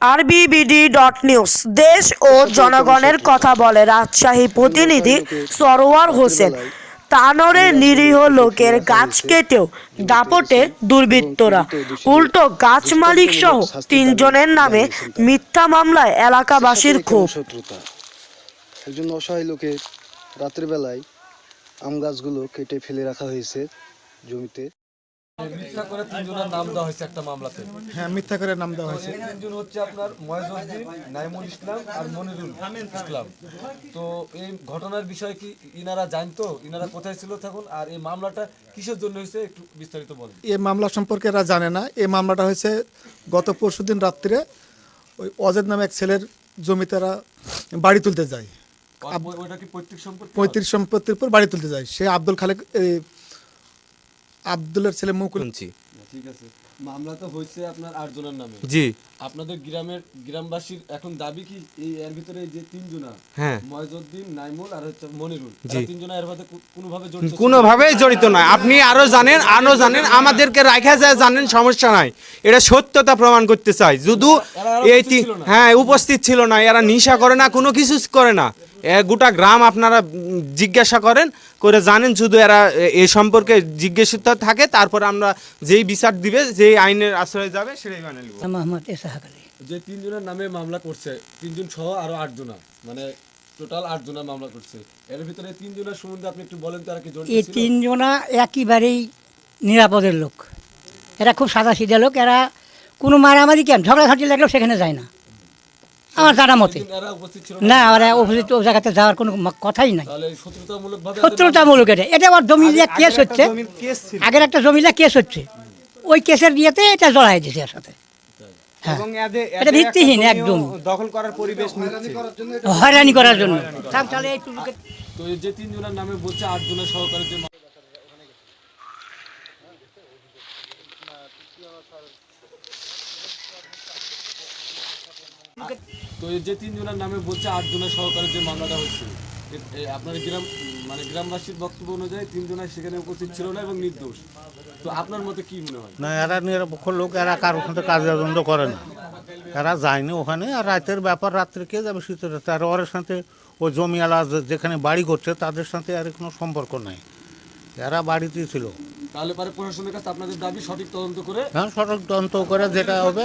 আরবিবিডি dot news দেশ ও জনগণের কথা বলে রাজশাহী প্রতিনিধি সরোয়ার হোসেন। তানোরে নিরীহ লোকের গাছ কেটেও দাপটে দুর্বৃত্তরা। উল্টো গাছ মালিক সহ তিনজনের নামে মিথ্যা মামলায় এলাকাবাসীর ক্ষোভ। শত্রুতা। একজন অসহায় লোকের রাতের বেলায় আম গাছগুলো কেটে ফেলে রাখা হয়েছে জমিতে। মিথ্যা করে তিনজনের নাম দেওয়া হয়েছে একটা মামলাতে। হ্যাঁ মিথ্যা করে নাম দেওয়া হয়েছে। তিনজন হচ্ছে আপনার ময়জউদ্দিন নাইমুল ইসলাম আর মনিরুল ইসলাম। তো এই ঘটনার বিষয়ে কি ইনারা জানতো? ইনারা কোথায় ছিল তখন? আর এই মামলাটা কিসের জন্য হয়েছে? একটু বিস্তারিত বলেন। এই মামলা সম্পর্কে এরা জানে না। এই মামলাটা হয়েছে গত পরশুদিন রাত্রে ওই অজেদ নামে এক ছেলের জমিতে এরা বাড়ি তুলতে যায়। পৈতৃক সম্পত্তির উপর বাড়ি তুলতে যায়। সে আব্দুল খালেক আব্দুলের ছেলে মুকুল। ঠিক আছে। মামলা তো হয়েছে আপনার আটজনের নামে। জি। আপনাদের গ্রামের গ্রামবাসীর এখন দাবি কি এই এর ভিতরে যে তিনজনা হ্যাঁ। ময়জউদ্দিন নাইমুল আর হচ্ছে মনিরুল এরা তিনজনা এর মধ্যে কোনোভাবে জড়িত? কোনোভাবেই জড়িত নয়। আপনি আরও জানেন আরও জানেন আমাদেরকে রাখা যায় জানেন সমস্যা নাই। এটা সত্যতা প্রমাণ করতে চাই। আরও এই। হ্যাঁ উপস্থিত ছিল না। এরা নিশা করে না কোনো কিছু করে না। গোটা গ্রাম আপনারা জিজ্ঞাসা করেন করে জানেন শুধু এরা এ- সম্পর্কে জিজ্ঞাসিত থাকে তারপর আমরা যেই বিচার দিবে যেই আইনের আশ্রয় যাবে সেটাই মানে মোহাম্মদ ইসাহাক আলী। যে তিনজনের নামে মামলা করছে তিনজন সহ আরও আটজনা মানে টোটাল আটজনা মামলা করছে। এর ভিতরে তিনজনের সম্বন্ধে আপনি একটু বলেন তো আর কি এই তিনজনা একেবারেই নিরাপদের লোক। এরা খুব সাদা সিধা লোক এরা কোনো মারামারি কেন? ঝগড়াঝাটি লাগলেও সেখানে যায় না। আমার জানা মতে। উপস্থিত না। ওরা অভিযুক্ত ও জায়গাতে যাওয়ার কোনো কথাই নাই। তাহলে শত্রুতামূলক এটা। এটা আবার জমিলিয়া কেস হচ্ছে। আগের একটা জমিলিয়া কেস হচ্ছে। ওই কেসের বিয়েতে এটা জড়াই দিছে এর সাথে। হ্যাঁ। এটা ভিত্তিহীন একদম। দখল করার পরিবেশ হয়রানি করার জন্য তো এই যে তিনজনের নামে বলছে আটজনের সহকারে যে তো এই যে তিনজনের নামে বলছে আটজনের সহকারে যে মামলাটা হচ্ছে আপনার গ্রাম মানে গ্রামবাসীর বক্তব্য অনুযায়ী তিনজনের সেখানে উপস্থিত ছিল না এবং নির্দোষ। তো আপনার মতে কি মনে হয়? না এরা নিরপেক্ষ লোক এরা কারোর সাথে কাজ তদন্ত করে না। এরা যায়নি ওখানে আর রাতের ব্যাপার রাত্রে কে যাবে শীতের রাতে? আর ওর সাথে ও জমিওয়ালা যেখানে বাড়ি করছে তাদের সাথে আর কোনো সম্পর্ক নাই। এরা বাড়িতেই ছিল। তাহলে পরে প্রশাসনের কাছে আপনাদের দাবি সঠিক তদন্ত করে হ্যাঁ সড়ক তদন্ত করে যেটা হবে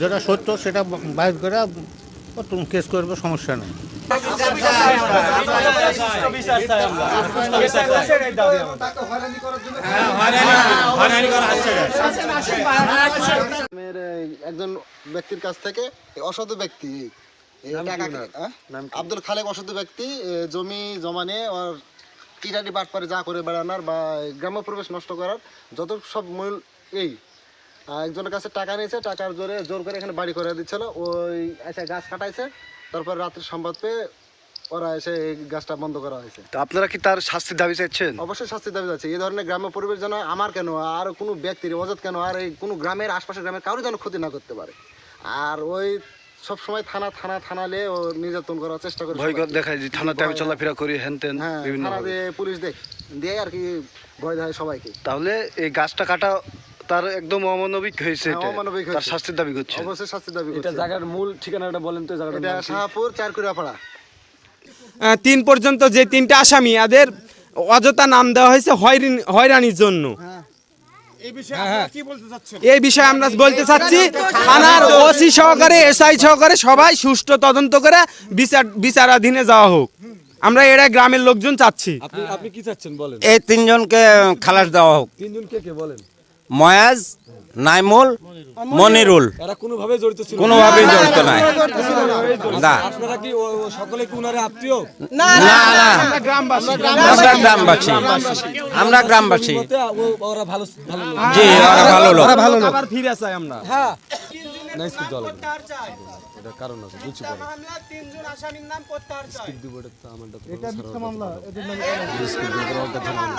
যেটা সত্য সেটা বাইর করে তুমি কেস করবে সমস্যা নেই। একজন ব্যক্তির কাছ থেকে অসাধু ব্যক্তি হ্যাঁ? আব্দুল খালেক অসাধু ব্যক্তি জমি জমা নিয়ে টিটাটি বাটপারে যা করে বেড়ানোর বা গ্রাম্য পরিবেশ নষ্ট করার যত সব মূল এই একজনের কাছে টাকা নিয়েছে টাকার জোরে জোর করে এখানে বাড়ি করে দিচ্ছিল ওই এসে গাছ কাটাইছে তারপর রাত্রে সংবাদ পেয়ে ওরা এসে এই গাছটা বন্ধ করা হয়েছে। তো আপনারা কি তার শাস্তির দাবি চাইছেন? অবশ্যই শাস্তি দাবি যাচ্ছে এই ধরনের গ্রাম্য পরিবেশ যেন আমার কেন আর কোনো ব্যক্তির অজাত কেন আর এই কোনো গ্রামের আশপাশের গ্রামের কারও যেন ক্ষতি না করতে পারে। আর ওই সব সময় থানা থানা থানালে ও নির্যাতন করার চেষ্টা করে ভয়। দেখায় যে থানাতে আমি চলাফেরা করি হ্যান তেন হ্যাঁ বিভিন্ন থানা পুলিশ দেখ দিয়ে আর কি ভয় দেয় সবাইকে। তাহলে এই গাছটা কাটা তার একদম অমানবিক হয়েছে হ্যাঁ, এটা। অমানবিক তার শাস্তির দাবি করছে। অবশ্যই শাস্তি দাবি এটা জায়গার মূল ঠিকানাটা বলেন তো জায়গাটা এটা শাহপুর চারকুড়াপাড়া তিন পর্যন্ত যে তিনটা আসামি এদের অযথা নাম দেওয়া হয়েছে হয়রানি- হয়রানির জন্য। এই বিষয়ে আমরা বলতে চাচ্ছি থানার ওসি সহকারে এসআই সহকারে সবাই সুষ্ঠু তদন্ত করে বিচার বিচারাধীনে যাওয়া হোক। আমরা এরা গ্রামের লোকজন চাচ্ছি। আপনি আপনি কি চাচ্ছেন বলেন? এই তিনজনকে খালাস দেওয়া হোক। তিনজনকে কে বলেন? ময়াজ নাইমুল মনিরুল। এরা কোনোভাবে জড়িত ছিল না? জড়িত নাই। না আপনারা কি সকলে কি উনারে আত্মীয়? না না আমরা গ্রামবাসী। আমরা গ্রামবাসী। ওরা ভালো ভালো লোক। ওরা ভালো লোক। আবার ফিরে চাই আমরা। নাইস কি দল এটা কারণ আছে বুঝছি পরে স্কিপ দিব এটা আমারটা এটা মিথ্যা মামলা। এদের নামে স্কিপ দিব ওটা ধরবো না।